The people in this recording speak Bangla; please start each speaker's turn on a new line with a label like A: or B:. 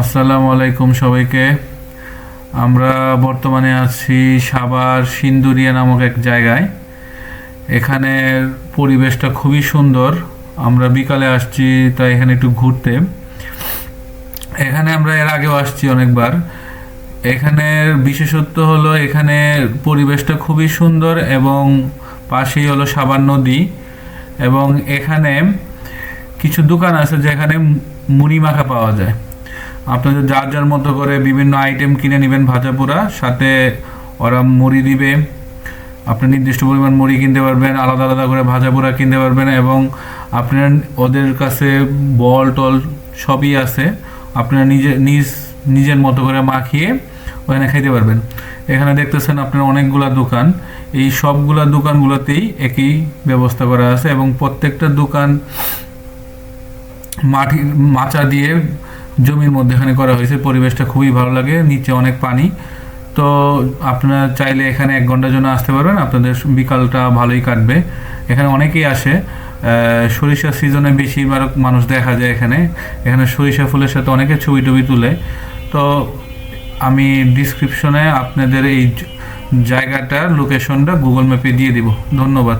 A: আসসালামু আলাইকুম সবাইকে। আমরা বর্তমানে আছি সাবার সিন্দুরিয়া নামক এক জায়গায়। এখানের পরিবেশটা খুবই সুন্দর। আমরা বিকালে আসছি, তাই এখানে একটু ঘুরতে। এখানে আমরা এর আগেও আসছি অনেকবার। এখানের বিশেষত্ব হলো এখানে পরিবেশটা খুবই সুন্দর এবং পাশেই হলো সাভার নদী এবং এখানে কিছু দোকান আছে যেখানে মুড়ি মাখা পাওয়া যায়। আপনাদের যার যার মতো করে বিভিন্ন আইটেম কিনে নেবেন ভাজা পোড়া সাথে ওরা মুড়ি দিবে। আপনি নির্দিষ্ট পরিমাণ মুড়ি কিনতে পারবেন, আলাদা আলাদা করে ভাজা পোড়া কিনতে পারবেন এবং আপনার ওদের কাছে বল, টল সবই আছে। আপনারা নিজে, নিজ, নিজের মতো করে মাখিয়ে ওখানে খাইতে পারবেন। এখানে দেখতেছেন আপনার অনেকগুলা দোকান। এই সবগুলা দোকানগুলোতেই একই ব্যবস্থা করা আছে এবং প্রত্যেকটা দোকান মাটি, মাচা দিয়ে জমির মধ্যেখানে করা হয়েছে। পরিবেশটা খুবই ভালো লাগে, নিচে অনেক পানি। তো আপনারা চাইলে এখানে এক ঘণ্টার জন্য আসতে পারবেন, আপনাদের বিকালটা ভালোই কাটবে। এখানে অনেকেই আসে। সরিষা সিজনে বেশিরভাগ মানুষ দেখা যায় এখানে। এখানে সরিষা ফুলের সাথে অনেকে ছবি টবি তুলে। তো আমি ডিসক্রিপশনে আপনাদের এই জায়গাটার লোকেশনটা গুগল ম্যাপে দিয়ে দিব। ধন্যবাদ।